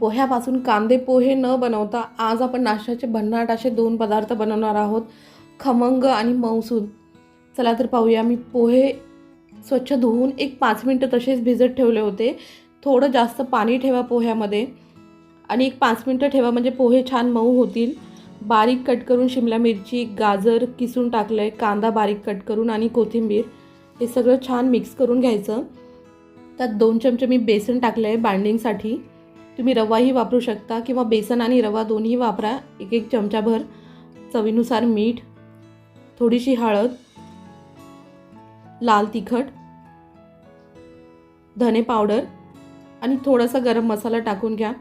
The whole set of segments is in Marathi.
पोह्यापासून कांदे पोहे न बनवता आज आपण नाश्त्याचे भन्नाट असे दोन पदार्थ बनवणार आहोत खमंग आणि मऊसूद चला तर पाहूया मी पोहे स्वच्छ धुवून एक पाच मिनटं तसेच भिजत ठेवले होते. थोडं जास्त पाणी ठेवा पोह्यामध्ये. आणि एक पाच मिनटं ठेवा म्हणजे पोहे छान मऊ होतील. बारीक कट करून शिमला मिरची गाजर किसून टाकलं आहे कांदा बारीक कट करून आणि कोथिंबीर. हे सगळं छान मिक्स करून घ्यायचं. त्यात दोन चमचे मी बेसन टाकलं आहे बाइंडिंगसाठी तुम्ही रवाही वापरू शकता किंवा बेसन आणि रवा दोन्ही वापरा. एक एक चमचाभर चवीनुसार मीठ थोडीशी हळद लाल तिखट धने पावडर आणि थोडासा गरम मसाला टाकून घ्या.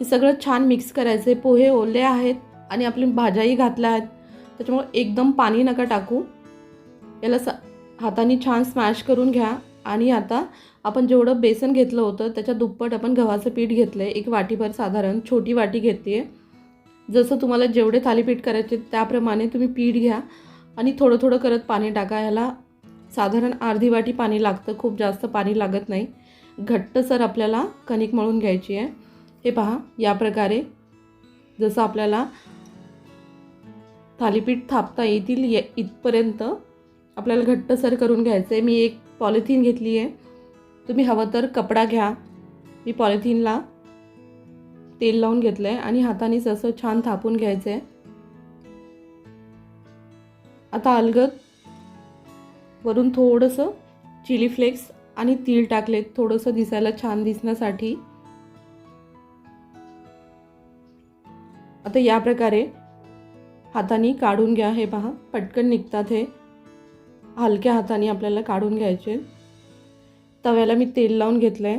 हे सगळं छान मिक्स करायचे. पोहे ओले आहेत आणि आपली भाज्याही घातल्या आहेत. त्याच्यामुळे एकदम पाणी नका टाकू. याला स हाताने छान स्मॅश करून घ्या. आणि आता आपण जेवढं बेसन घेतलं होतं त्याच्या दुप्पट आपण गव्हाचं पीठ घेतलं आहे एक वाटीभर साधारण छोटी वाटी घेते आहे जसं तुम्हाला जेवढे थालीपीठ करायचे त्याप्रमाणे तुम्ही पीठ घ्या आणि थोडं थोडं करत पाणी टाका. ह्याला साधारण अर्धी वाटी पाणी लागतं. खूप जास्त पाणी लागत नाही. घट्टसर आपल्याला कणिक मळून घ्यायची आहे. हे पहा या प्रकारे जसं आपल्याला थालीपीठ थापता येतील ये इथपर्यंत आपल्याला घट्टसर करून घ्यायचं आहे मी एक पॉलिथिन घेतली आहे. तुम्ही हवं तर कपडा घ्या. मी पॉलिथिनला तेल लावून घेतलं आहे आणि हातानेच असं छान थापून घ्यायचं आहे आता अलगद वरून थोडंसं चिली फ्लेक्स आणि तीळ टाकलेत. थोडंसं दिसायला छान दिसण्यासाठी. आता या प्रकारे हाताने काढून घ्या. हे पहा पटकन निघतात हे. हलक्या हाताने आपल्याला काढून घ्यायचे. तव्याला मी तेल लावून घेतलं आहे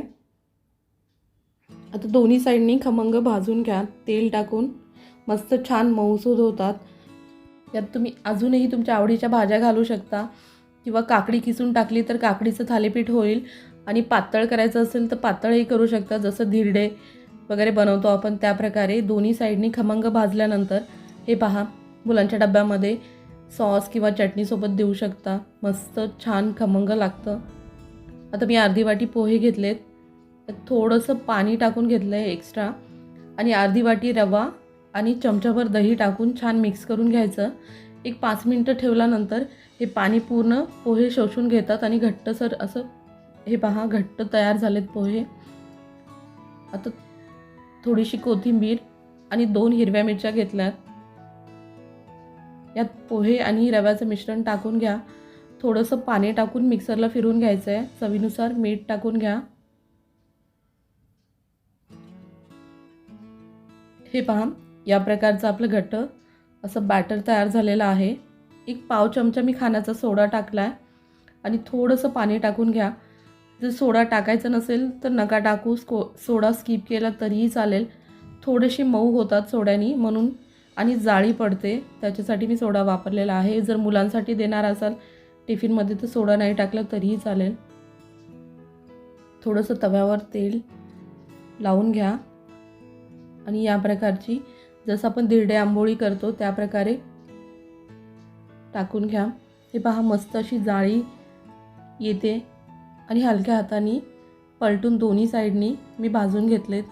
आता दोन्ही साईडनी खमंग भाजून घ्या. तेल टाकून. मस्त छान मऊसूद होतात. यात तुम्ही अजूनही तुमच्या आवडीच्या भाज्या घालू शकता. किंवा काकडी किसून टाकली तर काकडीचं थालीपीठ होईल. आणि पातळ करायचं असेल तर पातळही करू शकता. जसं धिरडे वगैरे बनवतो आपण त्या प्रकारे दोन्ही साईडनी खमंग भाजल्यानंतर हे पहा मुलांच्या डब्यामध्ये सॉस किंवा चटणीसोबत देऊ शकता. मस्त छान खमंग लागतं. आता मी अर्धी वाटी पोहे घेतलेत. थोडंसं पाणी टाकून घेतलं आहे एक्स्ट्रा आणि अर्धी वाटी रवा आणि चमचाभर दही टाकून छान मिक्स करून घ्यायचं. एक पाच मिनटं ठेवल्यानंतर हे पाणी पूर्ण पोहे शोषून घेतात आणि घट्टसर असं हे पहा घट्ट तयार झालेत पोहे. आता थोडीशी कोथिंबीर आणि दोन हिरव्या मिरच्या घेतल्यात. यात पोहे आणि रव्याचं मिश्रण टाकून घ्या. थोडंसं पाणी टाकून मिक्सरला फिरून घ्यायचं आहे चवीनुसार मीठ टाकून घ्या. हे पहा या प्रकारचं आपलं घट्ट असं बॅटर तयार झालेलं आहे. एक पाव चमचा मी खाण्याचा सोडा टाकला आहे आणि थोडंसं पाणी टाकून घ्या. जर सोडा टाकायचा नसेल तर नका टाकू. स्को सोडा स्किप केला तरीही चालेल. थोडेसे मऊ होतात सोड्यानी म्हणून आणि जाळी पडते. त्याच्यासाठी मी सोडा वापरलेला आहे. जर मुलांसाठी देणार असाल टिफिनमध्ये तर सोडा नाही टाकलं तरीही चालेल. थोडंसं तव्यावर तेल लावून घ्या. आणि या प्रकारची जसं आपण धिरडे आंबोळी करतो त्या प्रकारे टाकून घ्या. हे पहा मस्त अशी जाळी येते. आणि हलक्या हाताने पलटून दोन्ही साईडनी मी भाजून घेतलेत.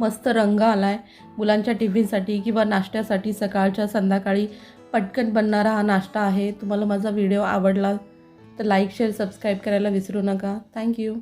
मस्त रंग आला आहे मुलांच्या टिफिनसाठी किंवा नाश्त्यासाठी सकाळच्या संध्याकाळी पटकन बनणारा हा नाश्ता आहे. तुम्हाला माझा व्हिडिओ आवडला तर लाईक शेअर सबस्क्राईब करायला विसरू नका. थँक्यू